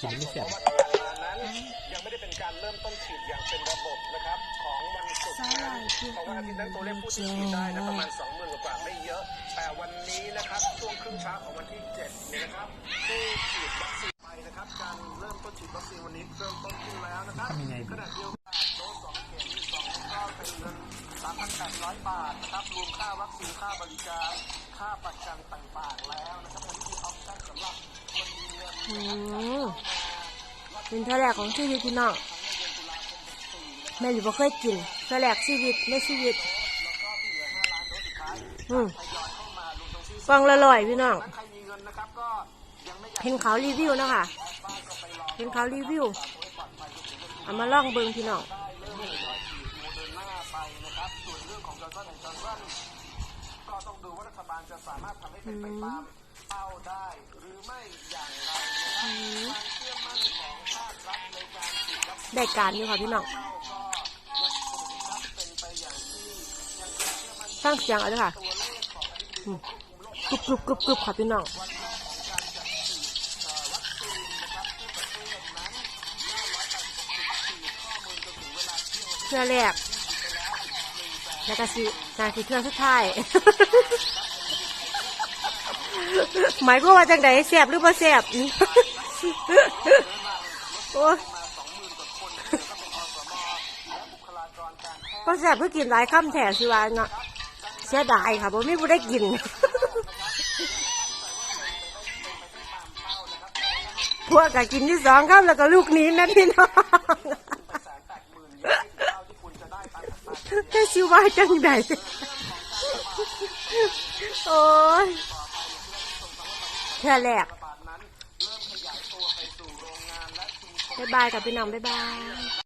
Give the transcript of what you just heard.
กินไม่แซ่บว่าที่ผ่านมานั้นยังไม่ได้เป็นการเริ่มต้นฉีดอย่างเป็นระบบนะครับของวันศุกร์นั้นเพราะว่าอาทิตย์นั้นตัวเลขผู้ที่ฉีดได้นะประมาณ20,000กว่าไม่เยอะ แต่วันนี้นะครับช่วงครึ่งเช้าของวันที่7เนี่ยนะครับผู้ฉีดวัคซีนไปนะครับการเริ่มต้นฉีดวัคซีนวันนี้เริ่มต้นขึ้นแล้วนะครับทำยังไงขณะเดียวกันโดสสองเข็มสองก็เป็นเงิน3,800 บาทนะครับรวมค่าวัคซีนค่าบริการค่าประกันต่างๆแล้วนะครับอันนี้คือออปชั่นสำหรับคนมีเงินอืม เป็นเท่าแรกของชีวิตพี่น้องแม่หรือบ่เคยกินเท่าแรกชีวิตในชีวิตอืมฟังละลอยพี่น้องเห็นเขารีวิวนะคะเห็นเขารีวิวเอามาล่องเบิงพี่น้องก็ต้องดูว่ารัฐบาลจะสามารถทำให้เป็นไปตามเป้าได้หรือไม่ ได้การอยู่ค่ะพี่น้องเข้างเป็นไปอย่างที่ยังคงเชื่อมั่นฟังเสียงเอาด้วยค่ะกรุบกรุบกรุบกรุบค่ะพี่น้องเคซีนนะครับที่ประเทศนั้น986จุดฉีดข้อมูลจนถึงเวลาเที่ยงวันที่เพื่อแรกแล้วก็สินาทีเครื่องสุดท้ายหมายความว่าจังไดแสบหรือบ่แสบโอ้ย บ่แสบเพื่อกินหลายคำแถสิว่าเนาะเสียดายค่ะบ่มีผู้ได้กินพวกก็กินที่สองครับแล้วก็ลูกนี้นะพี่น้องแค่ชิว่าจังใดโอ้ยแค่แรกบ๊ายบายกับพี่น้องบ๊ายบาย